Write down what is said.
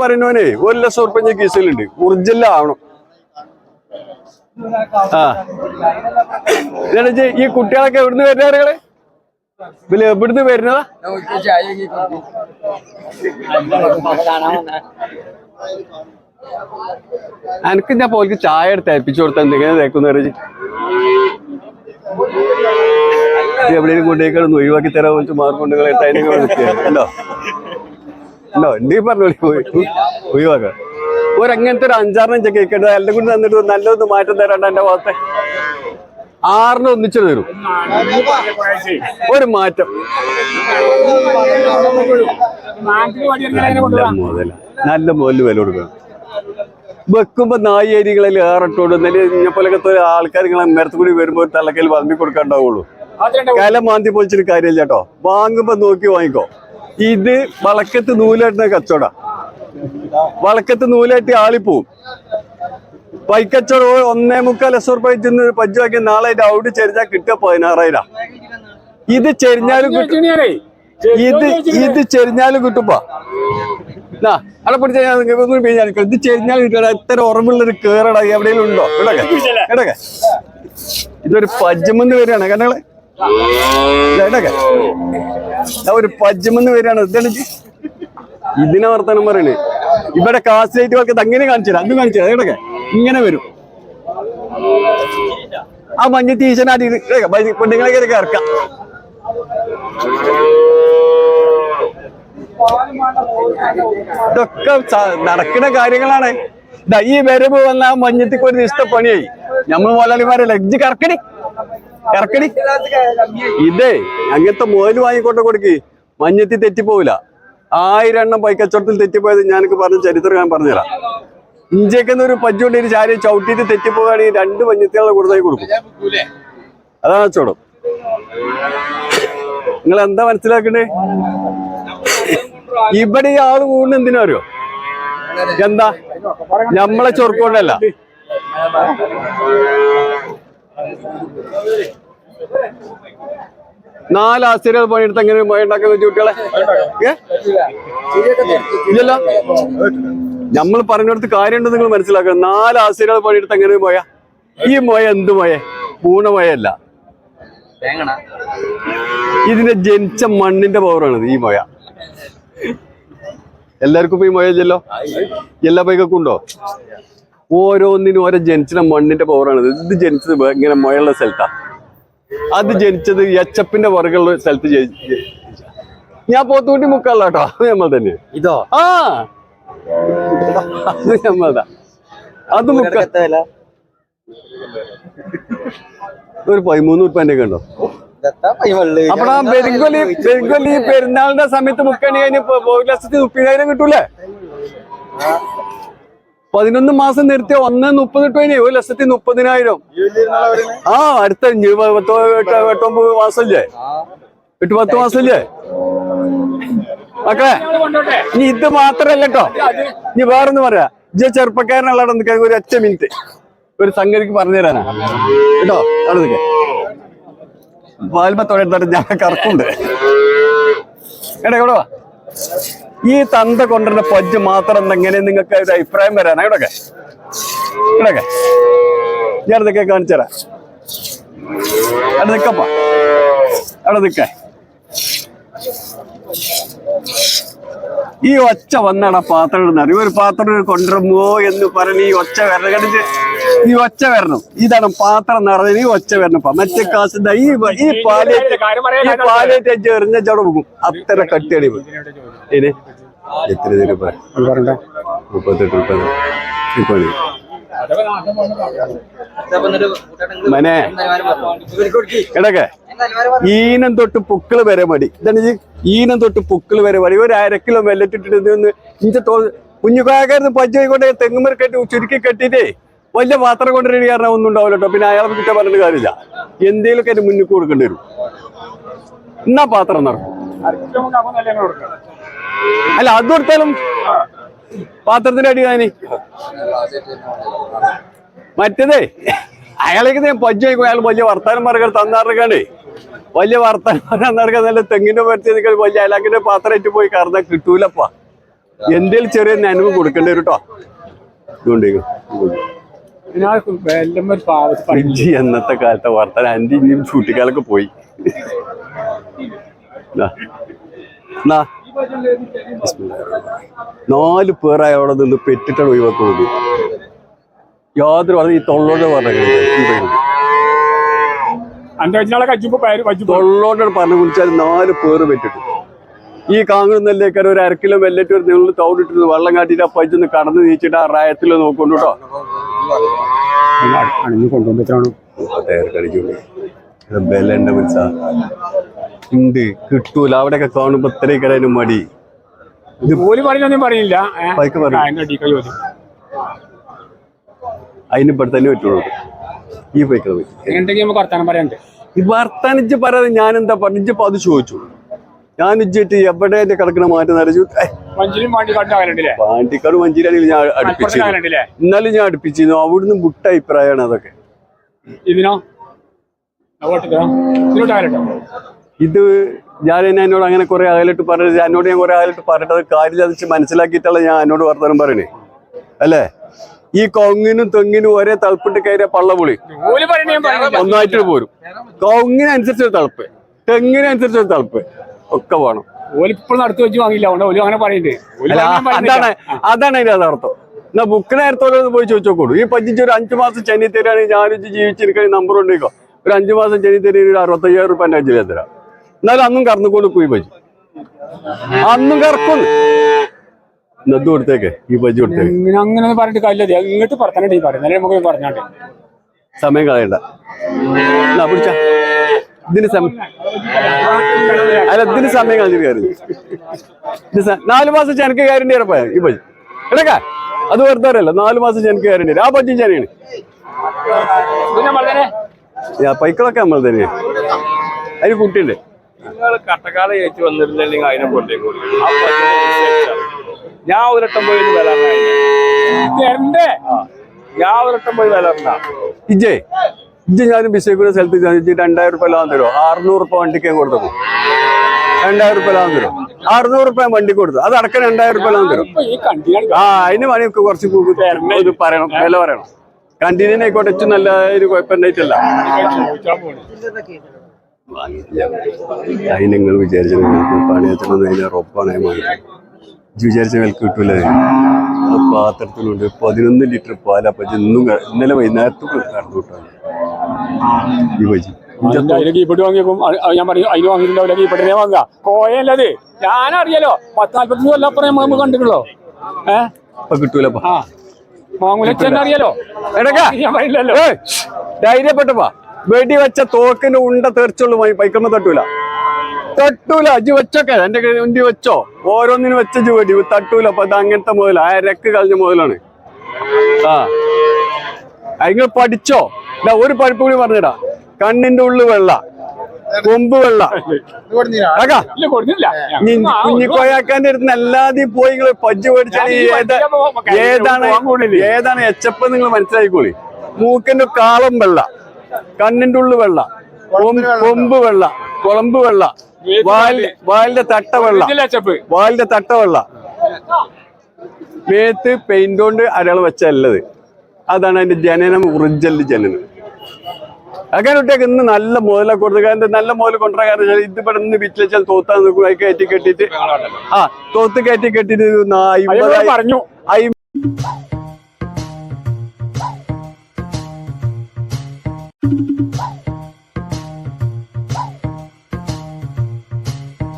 പറയുന്നവനെ ഒരു ലക്ഷം ഉറുപ്പ്യ കേസിലുണ്ട്. ഒറിജിനൽ ആവണം ആ ഈ കുട്ടികളൊക്കെ എവിടുന്ന് വരുന്നവരുകളെ പിന്നെ എവിടുന്ന് വരുന്നതാ? എനിക്ക് ഞാൻ പോലെ ചായ എടുത്ത് ഏൽപ്പിച്ചു കൊടുത്ത എന്തെങ്കിലും തേക്കുന്ന എവിടെയും കൊണ്ടേക്കാണ് ഒഴിവാക്കി തരാൻ വെച്ച് മാർക്കൊണ്ടുകളെ ഉണ്ടോ ഉണ്ടോ നീ പറഞ്ഞോളി പോയി. ഒഴിവാക്ക ഒരു അങ്ങനത്തെ ഒരു അഞ്ചാറിനും ചെക്ക് കേൾക്കേണ്ടത് എല്ലാം കൂടി തന്നിട്ട് നല്ലൊന്ന് മാറ്റം തരാണ്ട് എന്റെ ഭാഗത്തെ. ആറിന് ഒന്നിച്ചു തരും. ഒരു മാറ്റം. നല്ല മുതല. നല്ല മുതൽ വില കൊടുക്കണം. വെക്കുമ്പോ നായി അരികളിൽ ഏറട്ടോട് എന്നാലും പോലത്തെ ആൾക്കാർ നിങ്ങളെ മരത്തു കൂടി വരുമ്പോ തലക്കയിൽ വളമ്പി കൊടുക്കാണ്ടാവുള്ളൂ. കല മാന്തി പൊളിച്ചിട്ട് കാര്യമില്ല കേട്ടോ. വാങ്ങുമ്പോ നോക്കി വാങ്ങിക്കോ. ഇത് വളക്കത്ത് നൂലാട്ടുന്ന കച്ചവട. വളക്കത്ത് നൂലാട്ടി ആളിപ്പോവും പൈക്കച്ചവടം ഒന്നേ മുക്കാൽ ലക്ഷം റുപ്യ ചെന്ന് പഞ്ചാക്കി നാളെ ഔട്ട് ചെരിഞ്ഞാൽ കിട്ടുക പതിനാറായിരം. ഇത് ചെരിഞ്ഞാലും കിട്ടും. ഇത് ഇത് ചെരിഞ്ഞാലും കിട്ടുമ്പോ അവിടെ പിടിച്ചാൽ ഇത് ചെരിഞ്ഞാൽ കിട്ടുക എത്ര ഓർമ്മയുള്ളൊരു കേറടാ എവിടെയെങ്കിലും ഉണ്ടോ? ഇടക്കെ ഇടക്കെ ഇതൊരു പജ്ജമെന്ന് വരികയാണ് ഇടക്കെ ഒരു പജ്ജമെന്ന് പേരാണ് ഇത്. ഇതിനെ വർത്തമാനം പറയണേ. ഇവിടെ കാസ്റ്റ് വർക്ക് അങ്ങനെ കാണിച്ചു തരാം. അതും കാണിച്ചു തരാം. ഇങ്ങനെ വരും. ആ മഞ്ഞ ടീച്ചനാടി പെണ്ണുങ്ങളെ കയറി ഇറക്കാം ഇതൊക്കെ നടക്കുന്ന കാര്യങ്ങളാണ്. ഈ വരവ് വന്ന മഞ്ഞത്തിക്ക് ഒരു ദിവസത്തെ പണിയായി. നമ്മൾ മുതലാളിമാരല്ല? ഇജ്ജ് കറക്കടി. കറക്കടി. ഇതേ അങ്ങനത്തെ മുതൽ വാങ്ങിക്കൊണ്ട് കൊടുക്ക്. മഞ്ഞത്തി തെറ്റിപ്പോവില്ല. ആയിരം എണ്ണം പൈക്കച്ചവടത്തിൽ തെറ്റിപ്പോയത് ഞാനൊക്കെ പറഞ്ഞ ചരിത്രം ഞാൻ പറഞ്ഞുതരാം. ഇഞ്ചേക്കുന്ന ഒരു പജ്ജുകൊണ്ട് ഒരു ചാരി ചവിട്ടിയിട്ട് തെറ്റിപ്പോവുകയാണെങ്കിൽ രണ്ട് മഞ്ഞത്തികളെ കൂടുതലായി കൊടുക്കും. അതാണ് കച്ചവടം. നിങ്ങൾ എന്താ മനസ്സിലാക്കണ്ടേ? ഇവിടെ ആൾ കൂടുന്ന എന്തിനാ അറിയോ? എന്താ നമ്മളെ ചൊറുക്കൊണ്ടല്ല. നാല് ആസ്തിരികൾ പണിയെടുത്ത് എങ്ങനെ പോയി ഉണ്ടാക്കുന്ന കുട്ടികളെ? ഇല്ലല്ലോ? നമ്മൾ പറഞ്ഞെടുത്ത് കാര്യമുണ്ട് നിങ്ങൾ മനസ്സിലാക്കണം. നാല് ആസ്തിരികൾ പണിയെടുത്ത് എങ്ങനെ പോയാ? ഈ മൊയ എന്ത് മൊയ? പൂണമൊയല്ല ഇതിന്റെ ജനിച്ച മണ്ണിന്റെ പവറാണ് ഈ മോയ. എല്ലാവർക്കും ഈ മോയല്ലോ എല്ലാ ബൈക്കൊക്കെ ഉണ്ടോ? ഓരോന്നിനും ഓരോ ജനിച്ച മണ്ണിന്റെ പവറാണ് ഇത് ജനിച്ചത് ഇങ്ങനെ മഴയുള്ള സ്ഥലത്താ. അത് ജനിച്ചത് എച്ചപ്പിന്റെ പുറകുള്ള സ്ഥലത്ത് ഞാൻ പോത്തുകൂട്ടി മുക്കാള കേട്ടോ അത് നമ്മൾ തന്നെ. ഇതോ? ആ. അത് നമ്മളതാ. അത് മുക്ക ഒരു പതിമൂന്ന് ഉറുപ്പന്റെ ഒക്കെ ഉണ്ടോ? അപ്പടാ പെരുങ്കൊലി പെരുങ്കൊലി പെരുന്നാളിന്റെ സമയത്ത് മുക്കണി കഴിഞ്ഞ് ഒരു ലക്ഷത്തി മുപ്പതിനായിരം കിട്ടൂലേ? പതിനൊന്ന് മാസം നിർത്തിയ ഒന്ന് മുപ്പത് കിട്ടുവേ ഒരു ലക്ഷത്തി മുപ്പതിനായിരം. ആ അടുത്ത എട്ടൊമ്പത് മാസല്ലേ? എട്ട് പത്ത് മാസല്ലേ? മക്കളെ ഇനി ഇത് മാത്രല്ല കേട്ടോ ഇനി വേറൊന്നും പറയാ. ഇജ ചെറുപ്പക്കാരനുള്ള ഒരു ഒറ്റ മിനിറ്റ് ഒരു സംഗതിക്ക് പറഞ്ഞു തരാനാ. കേട്ടോ? അവിടെ നിൽക്കേ വാൽമത്തോടെ ഞാൻ കറക്കുണ്ട് എടാ കേട്ടോ ഈ തന്ത കൊണ്ടുവരുന്ന പജ്ജ് മാത്രം എങ്ങനെ നിങ്ങൾക്ക് ഒരു അഭിപ്രായം വരാനാ? ഇവിടൊക്കെ. ഇവിടൊക്കെ. ഞാനിതൊക്കെ കാണിച്ചു തരാം. അവിടെ നിക്കപ്പാ അവിടെ നിക്ക ഈ ഒച്ച വന്നാണ് ആ പാത്രം ഇടുന്നത്. ഒരു പാത്രം കൊണ്ടുവരുമ്പോ എന്ന് പറഞ്ഞ് ഈ ഒച്ച വരകടിച്ച് ഈ ഒച്ച വരണം. ഇതാണ് പാത്രം നിറഞ്ഞ ഈ ഒച്ച വരണം. മറ്റേ കാശ് ദാ ഈ ഈ പാലേറ്റ് ഈ പാലേറ്റ് അഞ്ച് എറിഞ്ഞ ചവിടെ പോകും അത്ര കട്ടിയടി ഇതിന് എത്ര രൂപ മുപ്പത്തെട്ട് മുപ്പത്. മുപ്പത് മനെ. എടക്കെ ഈനം തൊട്ട് പുക്കൾ വരെ മടി ഇതാണ് ഈ ഈനം തൊട്ട് പുക്കൾ വരെ മടി ഒരു അര കിലോ വെല്ലറ്റിട്ടിട്ട് ഇഞ്ച തോ കുഞ്ഞുകാക്കാരുന്ന് പച്ചകൊണ്ട് തെങ്ങുമര കെട്ടി ചുരുക്കി കെട്ടിട്ടേ വലിയ പാത്രം കൊണ്ടുവരണ കാരണം ഒന്നും ഉണ്ടാവില്ല പിന്നെ അയാളെ കുറ്റം പറഞ്ഞിട്ട് കാര്യമില്ല. എന്തെങ്കിലുമൊക്കെ അതിന് മുന്നിൽ കൊടുക്കേണ്ടി വരും. എന്നാ പാത്രം നടക്കും അല്ല അത് കൊടുത്താലും പാത്രത്തിന്റെ അടി ഞാൻ മറ്റേതേ അയാളേക്ക് ഞാൻ പജ്ജ വയ്ക്കും അയാൾ വലിയ വർത്താനം പറയുക തന്നാറിക്കാണ്ടേ വലിയ വർത്താനം പറയാൻ നല്ല തെങ്ങിന്റെ പറ്റി വലിയ അയാളാക്കിന്റെ പാത്രം ഇട്ട് പോയി കറന്ന കിട്ടൂലപ്പാ. എന്തേലും ചെറിയ നനവ് കൊടുക്കേണ്ടി വരും കേട്ടോ ഇതുകൊണ്ടേക്കും. എന്നത്തെ കാലത്തെ വർത്തന അന്റെ ഇനിയും ചൂട്ടിക്കാലൊക്കെ പോയി. നാല് പേരായ അവിടെ നിന്ന് പെറ്റിട്ടാണ് ഒഴിവാക്കി നോക്കി യാതൊരു പറഞ്ഞ ഈ തൊള്ളോട് പറഞ്ഞു തൊള്ളോട് പറഞ്ഞു വിളിച്ചാൽ നാല് പേര് പെറ്റിട്ടു. ഈ കാങ്ങുന്നല്ലേക്കാർ ഒരു അരക്കിലോ കിലോ വെല്ലറ്റ് ഒരു നിങ്ങൾ തൗടിട്ടിരുന്നു വെള്ളം കാട്ടിട്ട് ആ പൈച്ചൊന്ന് കടന്ന് നീച്ചിട്ട് ആ റായത്തിൽ നോക്കൊണ്ടു കേട്ടോ അണിഞ്ഞ് കൊണ്ടുവന്നിട്ടാണ് ബലണ്ട മനസ്സ ഉണ്ട് കിട്ടൂല. അവിടെയൊക്കെ കാണുമ്പോ ഇത്രയും മടി. ഓൽ പറയുന്നൊന്നും പറയില്ല? പൈക്ക് ജോലി അതിന് ഇവിടെ തന്നെ പറ്റുള്ളൂ. ഈ പൈക്കള എങ്ങനെണ്ടെങ്കിൽ നമുക്ക് വർത്താനം ഈ വർത്താനിച്ച് പറയാതെ ഞാൻ എന്താ പറഞ്ഞിപ്പോ അത് ചോദിച്ചു ഞാൻ ഇജ്ജിട്ട് എവിടെ എന്റെ കിടക്കണ മാറ്റി പാണ്ടിക്കാട് മഞ്ചേരിയാണെങ്കിൽ ഞാൻ അടുപ്പിച്ചു ഇന്നലെ അകലുണ്ടല്ലേ ഞാൻ അടുപ്പിച്ചിരുന്നു. അവിടുന്ന് വിട്ട അഭിപ്രായമാണ് അതൊക്കെ. ഇതിനോ? ഇത് ഞാൻ എന്നെ എന്നോട് അങ്ങനെ കുറെ അകലിട്ട് പറഞ്ഞത് എന്നോട് ഞാൻ കുറെ അകലിട്ട് പറഞ്ഞിട്ട് കാര്യം അതിച്ച് മനസ്സിലാക്കിയിട്ടല്ല ഞാൻ എന്നോട് വർത്തമാനം പറയണേ. അല്ലേ? ഈ കൊങ്ങിനും തെങ്ങിനും ഒരേ തളപ്പിട്ട് കയറിയ പള്ളപുളി. ഒന്നായിട്ട് പോരും. കൊങ്ങിനനുസരിച്ചൊരു തളപ്പ് തെങ്ങിനനുസരിച്ചൊരു തളപ്പ് ഒക്കെ വേണം. ഓൽ നടത്തി വെച്ച് വാങ്ങില്ല അതുകൊണ്ട് ഓലും അങ്ങനെ പറയുന്നുണ്ട്. പറയുന്നില്ല. അതാണ് അതാണ് അതിന്റെ യഥാർത്ഥം. എന്നാ ബുക്ക് നേരത്തോടെ പോയി ചോദിച്ചോക്കോളൂ ഈ പഞ്ചിച്ച് ഒരു അഞ്ചു മാസം ചെന്നി തരാണെങ്കിൽ ഞാനിച്ച് ജീവിച്ചിരിക്കുന്ന നമ്പർ ഉണ്ടേക്കോ ഒരു അഞ്ചു മാസം ചെന്നി തരി ഒരു അറുപത്തയ്യായിരം റുപ്യ എന്റെ അഞ്ചിൽ തരാം. എന്നാലും അന്നും കറന്നുകൊണ്ട് പോയി പജി. അന്നും കറക്കുന്നു. നദ് കൊടുത്തേക്ക് ഈ പജി കൊടുത്തേക്ക്. അങ്ങനെ ഒന്നും പറഞ്ഞിട്ട് കാര്യമില്ല. ഇങ്ങോട്ട് പറഞ്ഞിട്ട് ഈ പറയുന്നത് നമുക്ക് പറഞ്ഞാട്ടെ സമയം കളയണ്ട. പിടിച്ച. ഇതിന് സമയം അല്ല ഇതിന് സമയം കളഞ്ഞിട്ട് കയറി നാല് മാസം ചെനക്ക് കയറേണ്ടി ഉറപ്പായ ഈ പജി എടക്ക അത് വെറുതെ അറിയല്ല നാല് മാസം ചെനക്ക് വരും ആ പജി ചെനയാണ് പൈക്കളൊക്കെ നമ്മൾ തന്നെ അതിന് കുട്ടിയുണ്ട്. നിങ്ങൾ കട്ടക്കാല കയറ്റി വന്നിരുന്നില്ലെങ്കിൽ അതിനെ കൊണ്ടേക്ക് കൊടുക്കും ആ പശുവിനെ വിശ്വസിച്ചാൽ. ഞാൻ ഒരട്ടം പോയി വില ഞാൻ ഒരട്ടം പോയി വില ഇജ്ജേ? ഇജ്ജ് ഞാനും ബിസേക്കുന്ന സ്ഥലത്ത് ചോദിച്ചു രണ്ടായിരം റുപ്യ ലാഭം തരുമോ അറുന്നൂറ് റുപ്യ വണ്ടിക്ക് കൊടുത്തു. രണ്ടായിരം റുപ്യ ലാഭം തരും അറുന്നൂറ് റുപ്യ വണ്ടി കൊടുത്തു. അത് അടക്കം രണ്ടായിരം റുപ്യ ലാഭം തരും. ആ അതിന് നമുക്ക് കുറച്ച് പറയണം. വില പറയണം. കണ്ടിന്യൂ ആയിക്കോട്ടെ ഏറ്റവും നല്ല ഒരു കുഴപ്പമുണ്ടായിട്ടല്ല അതിന് നിങ്ങൾ വിചാരിച്ചത് പണിയത്തിനൊന്നും അതിന് ഉറപ്പാണ് വിചാരിച്ച വിലക്ക് കിട്ടൂല. പാത്രത്തിലുണ്ട് പതിനൊന്ന് ലിറ്റർ പാലാ. പറ്റി ഇന്നും ഇന്നലെ വൈകുന്നേരത്തും കടന്നു പറ്റി അതിന്റെ അതിന് കീപ്പട്ട് വാങ്ങിയേക്കും? അത് അത് ഞാൻ പറയും അതിന് വാങ്ങിയിട്ടുണ്ടാവില്ല? കീപ്പട്ടിനെ വാങ്ങുക? കോയല്ലത്. ഞാനറിയാലോ പത്ത് നാല്പത്തഞ്ച് കൊല്ലം അപ്പുറം നമ്മൾ കണ്ടിട്ടുള്ളോ ഏഹ് കിട്ടൂലപ്പാ. ആ! ധൈര്യപ്പെട്ടപ്പാ. വെടി വെച്ച തോക്കിന് ഉണ്ട തെറിച്ചുള്ളൂ പൈക്കമ്മ തട്ടൂല. തട്ടൂല. അജി വെച്ചൊക്കെ. എന്റെ ഉണ്ടി വെച്ചോ? ഓരോന്നിനും വെച്ച ഇജ്ജ് വെടി. തട്ടൂല. അപ്പൊ അത് അങ്ങനത്തെ മുതല. ആ രക്ക് കളഞ്ഞ മുതലാണ്. ആ. നിങ്ങൾ പഠിച്ചോ? ഇല്ല ഒരു പഠിപ്പ് കൂടി പറഞ്ഞിടാ. കണ്ണിന്റെ ഉള്ളു വെള്ള കൊമ്പ് വെള്ള. കുഞ്ഞിക്കോയാക്കാന്റെ അടുത്ത് അല്ലാതെ പോയി നിങ്ങൾ പജ്ജ് മേടിച്ചാൽ ഏതാണ് ഏതാണ് എച്ചപ്പ് നിങ്ങൾ മനസ്സിലാക്കിക്കോളി. മൂക്കന്റെ കാളം വെള്ള കണ്ണിന്റെ ഉള്ളു വെള്ള കൊമ്പ് വെള്ള. കുളമ്പ് വെള്ള വാലിന്റെ തട്ട വെള്ള. വാലിന്റെ തട്ട വെള്ള. മേത്ത് പെയിന്റ് കൊണ്ട് അരള വെച്ചല്ലത് അതാണ് അതിന്റെ ജനനം ഒറിജിനൽ ജനനം. അങ്ങനെ കുട്ടിയൊക്കെ ഇന്ന് നല്ല മുതല കൊടുത്തു കാരണം നല്ല മുതൽ കൊണ്ടുവരാൻ ഇത് ഇവിടെ നിന്ന് വിറ്റിൽ വെച്ചാൽ തോത്താൻ നിൽക്കും. അത് കയറ്റി കെട്ടിട്ട് ആ തോത്ത് കയറ്റി കെട്ടിട്ട് പറഞ്ഞു.